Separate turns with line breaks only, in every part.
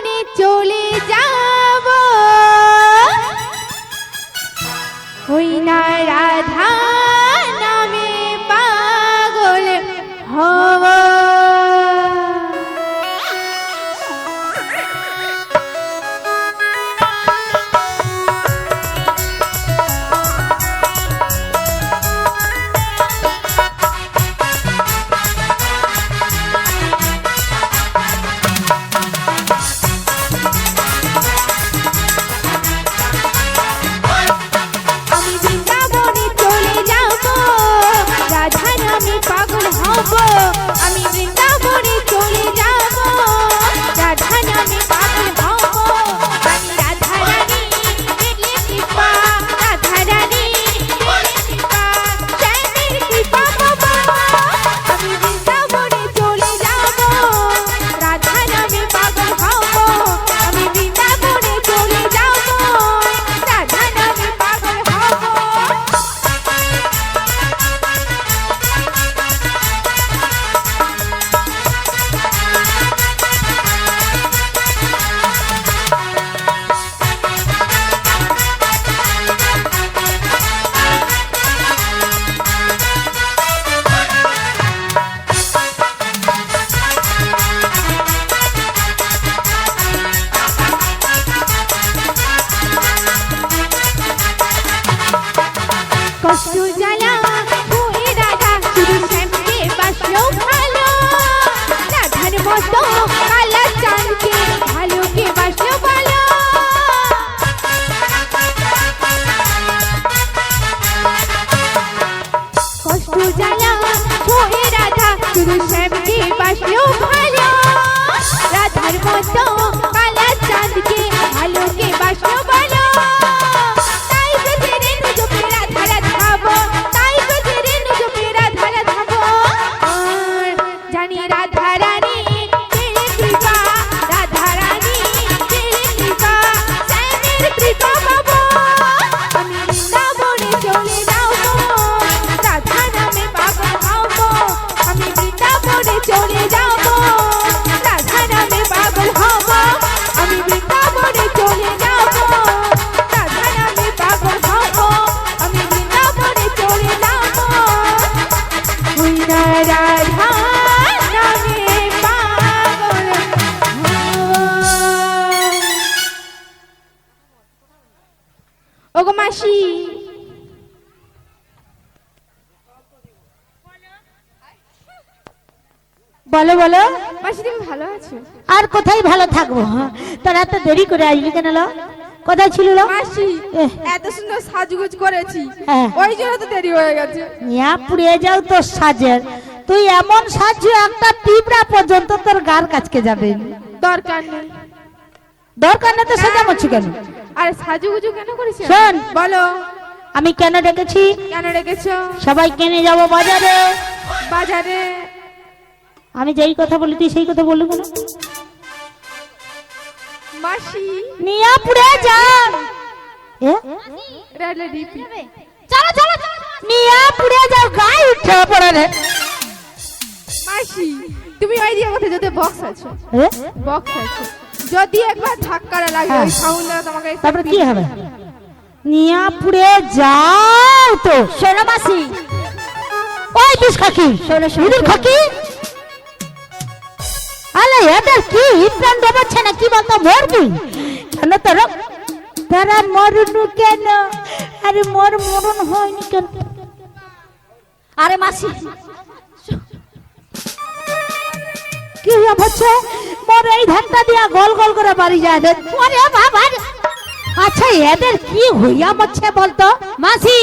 বৃন্দাবনে চলে
বলো? বলো
মাসি তুমি ভালো আছো।
আর কোথায় ভালো থাকব? তোর এত দেরি করে আসবি কেন লো? কোথায় ছিল লো?
মাসি এত সুন্দর সাজগুজ করেছি।
হ্যাঁ।
ওই জন্য তো দেরি হয়ে গেছে।
ইয়া পুড়িয়ে যাও তোর সাজের। তুই এমন সাজু একটা পিঁপড়া পর্যন্ত তোর গার কাছকে যাবে।
দরকার নেই।
দরকার নেই তো সাজামছি কেন?
আরে সাজুগুজু কেন করেছি
শোন।
বলো।
আমি কেন ডেকেছি?
কেন রেখেছো
সবাই কেনে যাব বাজারে।
বাজারে।
আমি যেই কথা বলি তুই সেই কথা বললি কেন
মাসি।
নিয়া পুড়ে যা। এ?
রেলে ডিপি
চলো চলো নিয়া পুড়ে যাও গায়ে উঠে পড়ে রে।
মাসি তুমি ওই দিকে কোথায় যদি বক্স আছে।
এ?
বক্স আছে। যদি একবার ধাক্কাটা লাগে
হ্যাঁ।
ওই সাউন্ডটা তোমাকে
তারপরে কি হবে? নিয়া পুড়ে যাও তো।
শোনো মাসি।
ওই বিষ খাকি।
শোনো, শোনো।
খাকি? আলে এদের কি? প্রাণ ডোবাচ্ছে না কি বলতো মরবি। কেন তোর তারা মরনু কেন? আরে মর মরণ হয়নি কেন?
আরে মাসি।
কি হচ্ছে মোর এই ধানটা দিয়া গোল গোল করে বাড়ি যায় রে ওরে বাবা আচ্ছা এদের কি হইয়া হচ্ছে বলতো?
মাসি।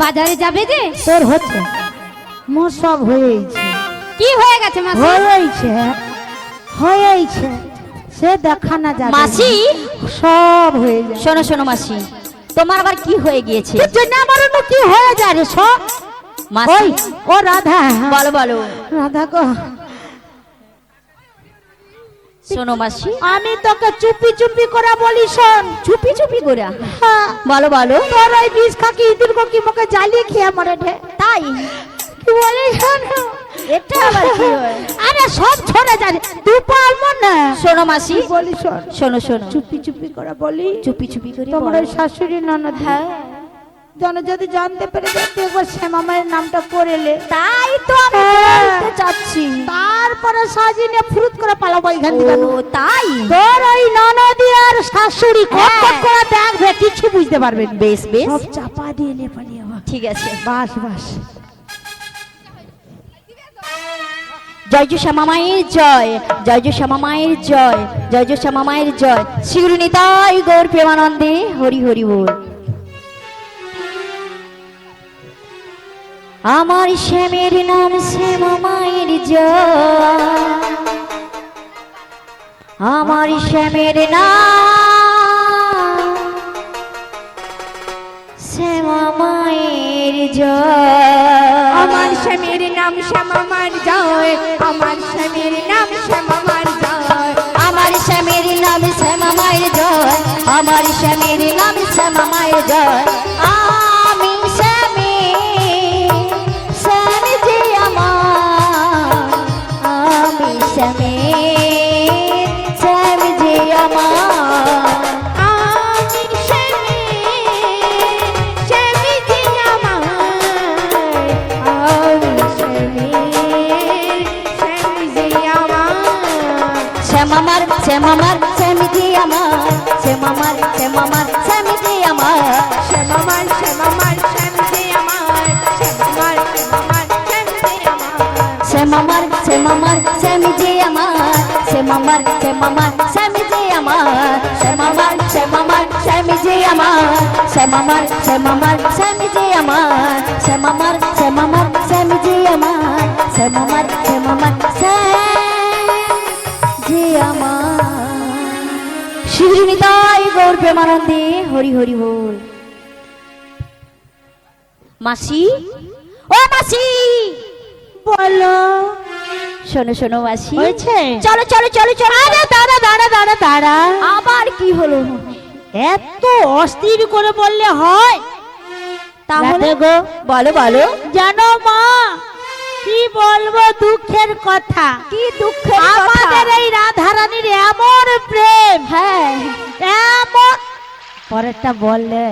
বাজারে যাবে যে?
তোর হচ্ছে। মোর সব হয়েছে।
কি হয়ে গেছে মাসি?
হয়েছে। হয়েছে সে দেখা না যাবে
মাসি?
সব হয়ে যায়।
শোনো শোনো মাসি তোমার আবার কি হয়ে গিয়েছে?
তোর জন্য আমার অন্য কি হয়ে যায় রে সব?
মাসি
ও রাধা।
বলো বলো।
রাধা গো।
শোনো মাসি।
আমি তোকে চুপি চুপি করে বলি শোন।
চুপি চুপি করে?
হ্যাঁ,
বলো বলো।
তোর ওই বিষ খাকি ইঁদুর কি মুখে জ্বালিয়ে খেয়ে মরে
তাই?
কি বলি শোন?
এটা আবার কি হয়?
আরে সব ছড়ে যায়। পারব না
শোনো মাসি।
বলি শোন।
শোনো শোনো।
চুপি চুপি করে বলি।
চুপি চুপি করে
তোমার ওই শাশুড়ি ননদ।
হ্যাঁ।
জন যদি জানতে পেরে দেখতে একবার শ্যামা মায়ের নামটা করেলে
তাই তো আমি
হ্যাঁ।
বলতে চাচ্ছি।
তারপরে সাজিয়ে নিয়ে ফুরুত করে পালাবো এখান থেকে।
তাই?
তোর ওই ননদি আর শাশুড়ি
হ্যাঁ।
করে দেখবে কিছু বুঝতে পারবে
বেশ বেশ।
সব চাপা দিয়ে নিয়ে পালিয়ে
ঠিক আছে।
বাস বাস।
জয় শ্যামা মায়ের জয় জয় শ্যামা মায়ের জয় জয় শ্যামা মায়ের জয়। শিগুরু নিতাই গৌর প্রেমানন্দে, হরি হরি বল। আমার শ্যামের নাম শ্যামা মায়ের জয়। আমার শ্যামের নাম শ্যামা মায়ের জয়।
আমার শ্যামের নাম শ্যামামার জয় আমার স্বামীর নাম শ্যামামার জয়।
আমার স্বামীর নাম শ্যামা মায়ের জয়। আমার স্বামীর নাম শ্যামা মায়ের জয়। শ্যামামার শ্যামামার স্বামী যে আমার শ্যামামার শ্যামামার
শ্যামী যে আমার শ্যামামার শ্যামামার শ্যামী যে আমার
শ্যামামার শ্যামামার স্বামী যে আমার শ্যামামার শ্যামামার স্বামী যে আমার শ্যামামার শ্যামামার স্বামী যে আমার শ্যামামার শ্যামামার স্বামী যে আমার শ্যামামার শ্যামামার হরি হরি বল। মাসি? ও মাসি!
বলো।
শোনো শোনো মাসি।
হয়েছে?
চলো চলো চলো চলো।
আরে দাঁড়া দাঁড়া দাঁড়া দাঁড়া।
আবার কি হলো?
এত অস্থির করে বললে হয়।
তাহলে
গো।
বলো বলো।
জানো মা কি বলব দুঃখের কথা?
কি দুঃখের
আমাদের এই রাধারানীর এমন প্রেম।
হ্যাঁ।
এমন পরেরটা বললে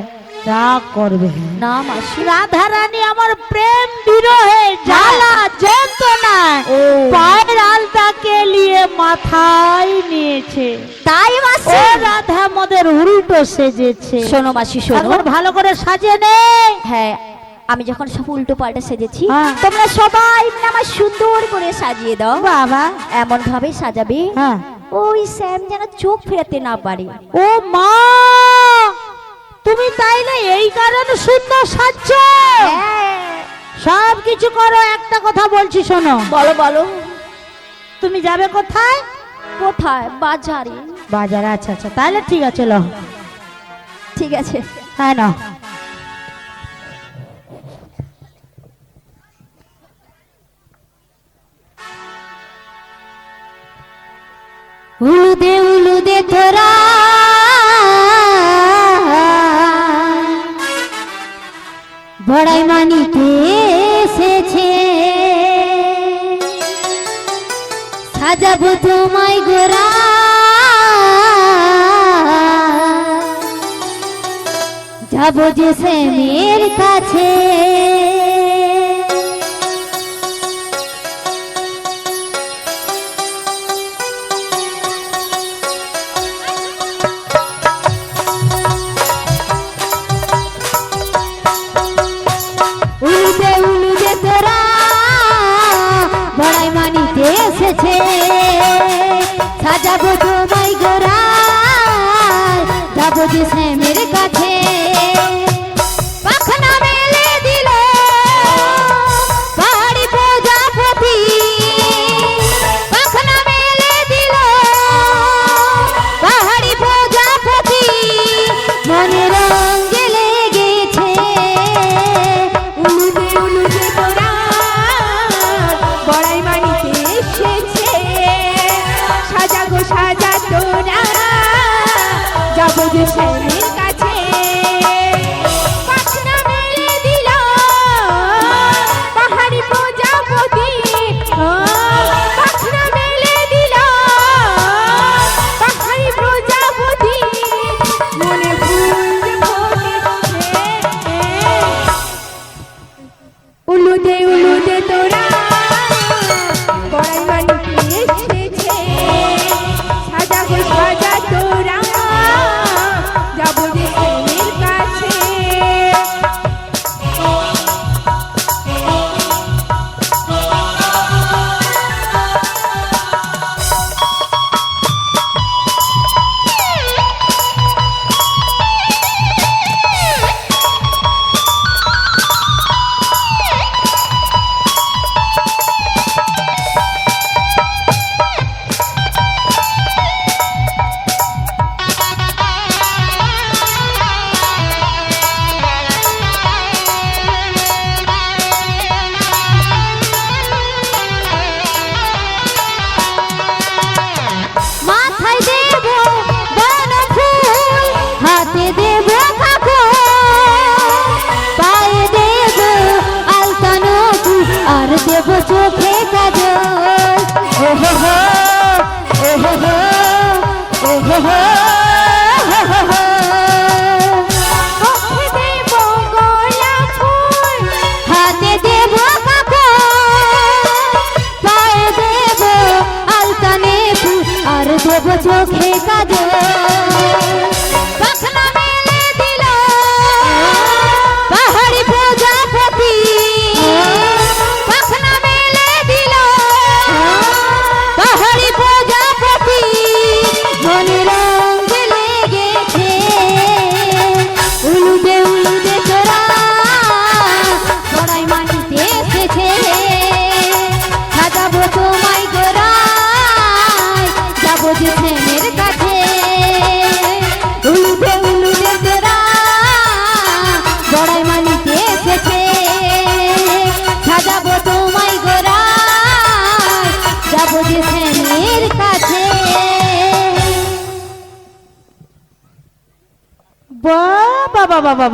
যা করবে।
না মাসি
রাধা রানী আমার প্রেম বিরহে জ্বালা যন্ত্রণা
ও।
পায়ের আলতাকে নিয়ে মাথায় নিয়েছে।
তাই মাসি।
রাধা মদের উল্টো সেজেছে।
শোনো মাসি শোনো।
ভালো করে সাজিয়ে নে।
হ্যাঁ আমি যখন সব উল্টো পাল্টা সেজেছি
হ্যাঁ।
তোমরা সবাই আমার সুন্দর করে সাজিয়ে দাও।
বাবা।
এমন ভাবে সাজাবে।
হ্যাঁ।
ওই স্যাম যেন চোখ ফেরাতে না পারে।
ও মা! তুমি তাইলে এই কারণে সুন্দর সাজছ? সব কিছু করো একটা কথা বলছি শোনো।
বলো বলো।
তুমি যাবে কোথায়?
কোথায়? বাজারে।
বাজারে আচ্ছা আচ্ছা তাহলে ঠিক আছে লো।
ঠিক আছে।
হ্যাঁ না
উলুদে উলুদে তোরা বড়াই মানিতে এসেছে। সাজাবো তোমায় গোরা। যাব যে সেমের কাছে।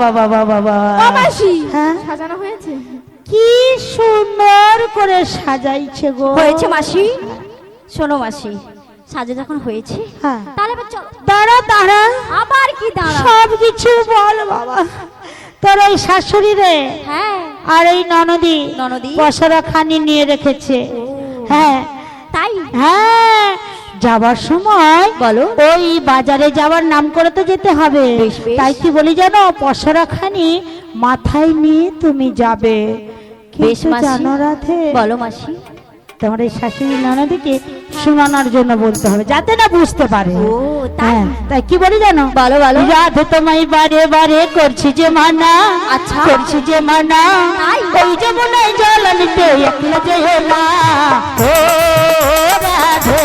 বাবা বাবা বাবা। হ্যাঁ?
সাজানো হয়েছে।
কি সুন্দর করে সাজাইছে গো।
হয়েছে মাসি। শোনো মাসি সাজে যখন হয়েছে
হ্যাঁ।
তাহলে এবার চলো।
দাঁড়া দাঁড়া।
আবার কি দাঁড়া?
সব কিছু বল বাবা। তোর ওই শাশুড়ি রে
হ্যাঁ।
আর এই ননদি
ননদি?
পসরা খানি নিয়ে রেখেছে। হ্যাঁ।
তাই?
হ্যাঁ। যাবার সময়
বলো।
ওই বাজারে যাওয়ার নাম করে তো যেতে হবে। তাই কি বলি জানো পসরা খানি মাথায় নিয়ে তুমি যাবে
বেশ
জানো রাধে
বলো মাসি
তোমার এই শাশুড়ি ননদিকে শোনানোর জন্য বলতে হবে যাতে না বুঝতে পারে
তাই?
হ্যাঁ, তাই কি বলি জানো
বলো, বলো।
রাধে তোমায় বারে বারে করছি যে মানা
আচ্ছা।
করছি যে মানা? ওই যে মনে জল নিতে একলা যে মা ও রাধে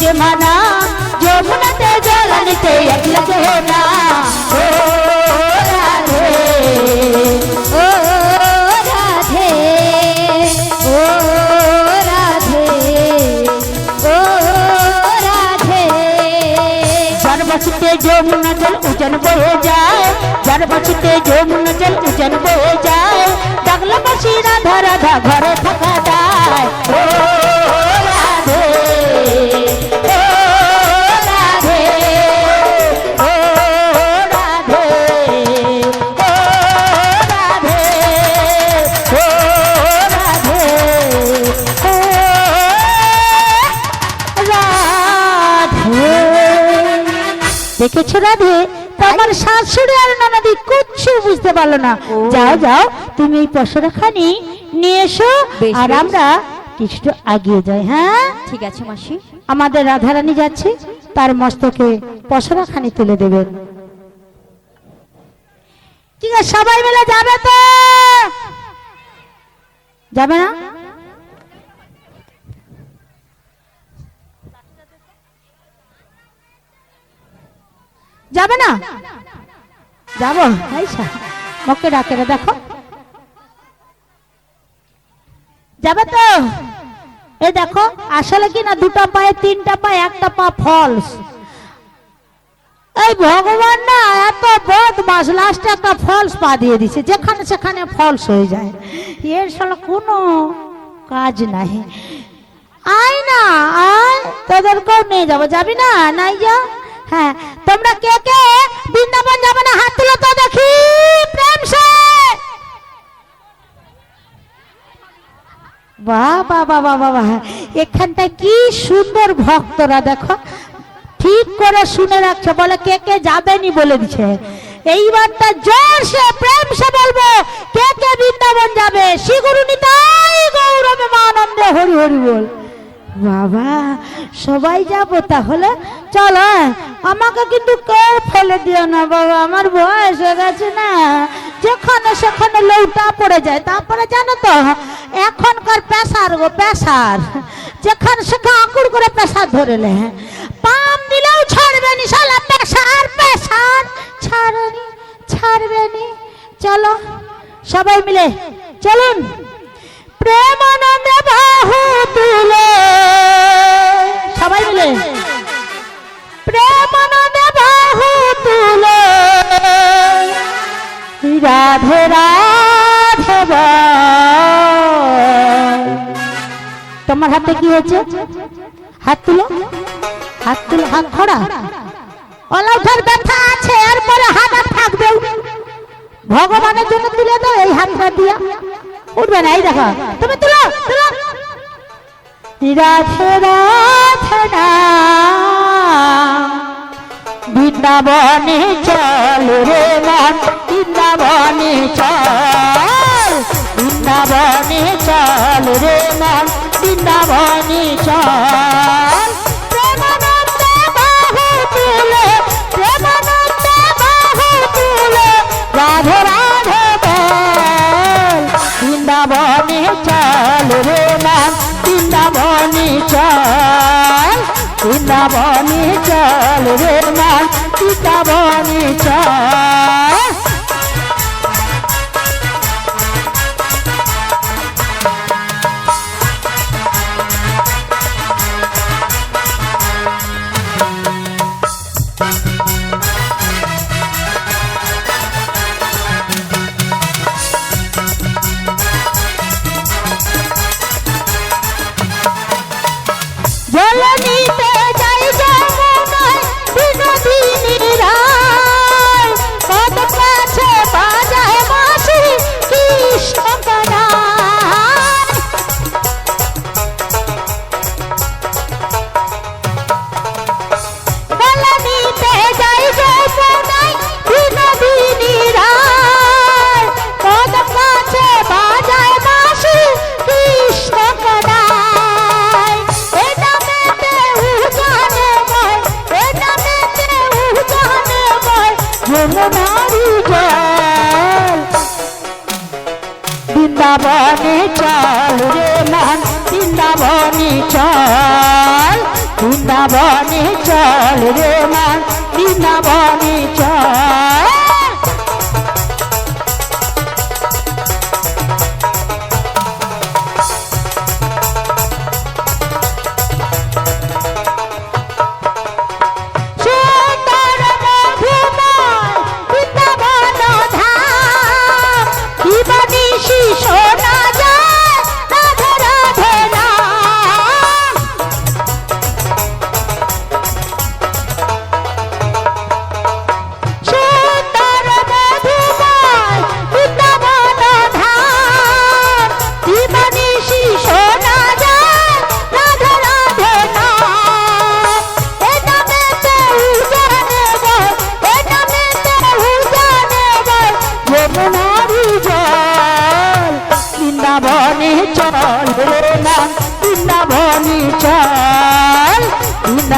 যে মানা
যমুনাতে জল নিতে একলা যে না ও রাধে
ও রাধে ও রাধে ও রাধে।
যার বসতে যমুনা জল উজন বয়ে যায় যার বসতে যমুনা জল উজন বয়ে যায়। ডাকলা বাসি রাধা রাধা ঘরে থাকা রাধে তো আমার শাশুড়ি আর নানাদি কিচ্ছু বুঝতে পারল না। যাও যাও তুমি এই পশরা খানি নিয়ে এসো আর আমরা কিছুটা আগিয়ে যাই হ্যাঁ?
ঠিক আছে মাসি।
আমাদের রাধারানী যাচ্ছে তার মস্তকে পশরা খানি তুলে দেবেন। ঠিক আছে সবাই মিলে যাবে তো? যাবে না? যাবে না? যাব মকে ডাকে দেখো। যাবে তো? এই দেখো, আসলে কি না দুটা পায়ে, তিনটা পায়ে, একটা পা ফলস এই ভগবান না এত বদমাস লাস্টে একটা ফলস পা দিয়ে দিছে। যেখানে সেখানে ফলস হয়ে যায়। এর সালা কোনো কাজ নাই। আয় না, আয় তোদেরকেও নিয়ে যাব। যাবি না? নাই যা। হ্যাঁ তোমরা কে কে বৃন্দাবন যাবে না হাত তুলো তো দেখি, প্রেম সে। বাহ বাহ বাহ। এখানটায় কি সুন্দর ভক্তরা, দেখো। ঠিক করে শুনে রাখছে, বলে কে কে যাবেনি বলে দিছে। এইবারটা জোর সে, প্রেম সে বলব, কে কে বৃন্দাবন যাবে? শিগুরু নিতাই গৌরবে, মানন্দে, হরি হরি বল। বাবা, সবাই যাব তাহলে? চলো, আমাকে কিন্তু কেউ ফেলে দিও না বাবা, আমার বয়স হয়ে গেছে না। যেখানে সেখানে লৌটা পড়ে যায়। তারপরে জানো তো, এখনকার পেশার গো পেশার যেখানে সেখানে আকুর করে পেশার ধরেলে পাম দিলেও ছাড়বে নি শালা পেশার ছাড়েনি, ছাড়বে নি। চলো, সবাই মিলে, চলুন। প্রেমানন্দে বাহু সবাই মিলে। প্রেমানন্দে বাহু তুলে। রাধে তোমার হাতে কি হয়েছে? হাত তুলো। হাত তুলো। হাত খোড়া অলৌঠার ব্যথা আছে, এরপরে হাত থাকবে ভগবানের জন্য তুলে দাও এই হাতটা দিয়া। উঠবে না, এই দেখো। তুমি তুলো তুলো। রাধে রাধে না বৃন্দাবনে চল রে মন, বৃন্দাবনে চল। বৃন্দাবনে চল রে মন, বৃন্দাবনে চল। চল মা মন বৃন্দাবনে চল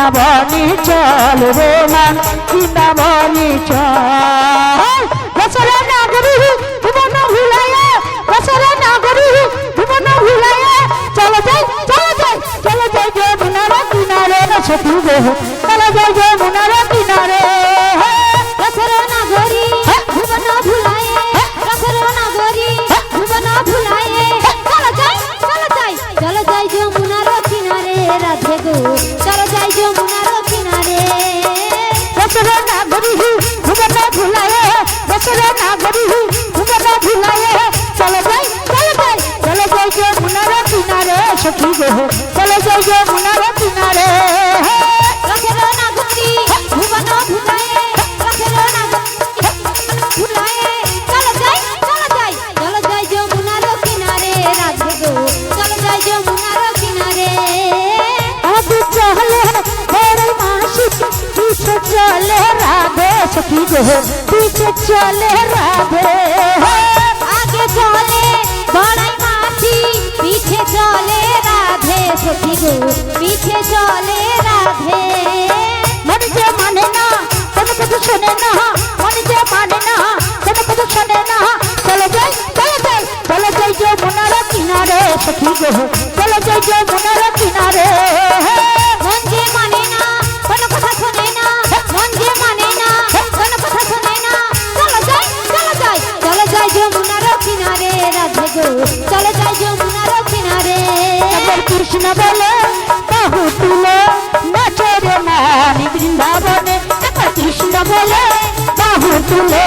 বৃন্দাবনে চল রে মা বৃন্দাবনে চল। বছরে নাগরী, ভুবন ভুলাইয়ে বছরে নাগরী, ভুবন ভুলাইয়া চলো যাই চলো যাই চলো যাই যমুনার কিনারে সতী দেহ। চলো যাই যমুনার কিনারে সখী দেহ চলে যাই যমুনার পিছে চলে রাধে
আগে চলে বড়াই মাছি পিছে চলে রাধে সখী গো পিছে চলে রাধে।
মনে যে মানে না, কোনো কিছু শোনে না। মনে যে মানে না, কোনো কিছু শোনে না। চলে যাই চলে যাই চলে যাই যে মনার কিনারে, সখী যে কিনারে। বৃন্দাবনে